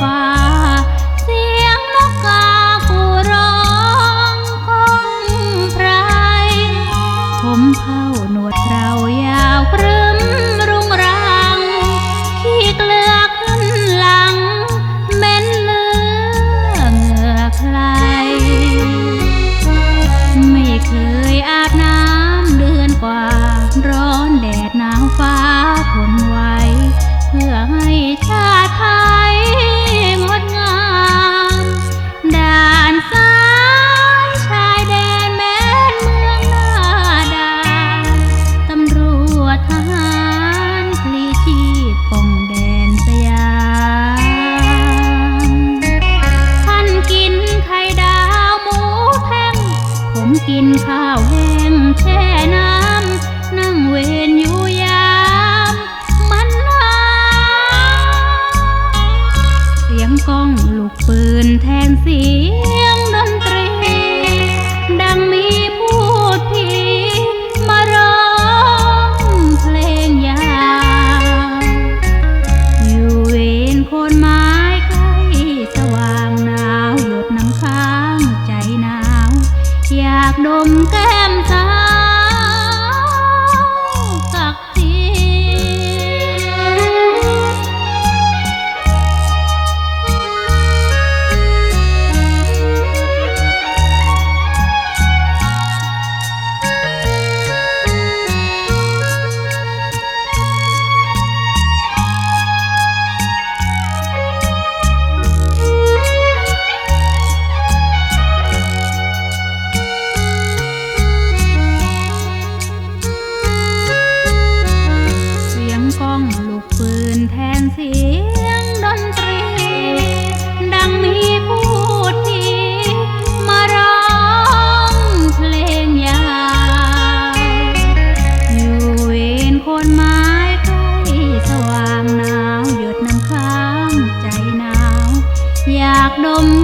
fine. กินข้าวแห้งแช่น้ำนั่งเวนอยู่ยามมันหาเสียงกล้องลูกปืนแทนเสีย นมแก้มซ้า nom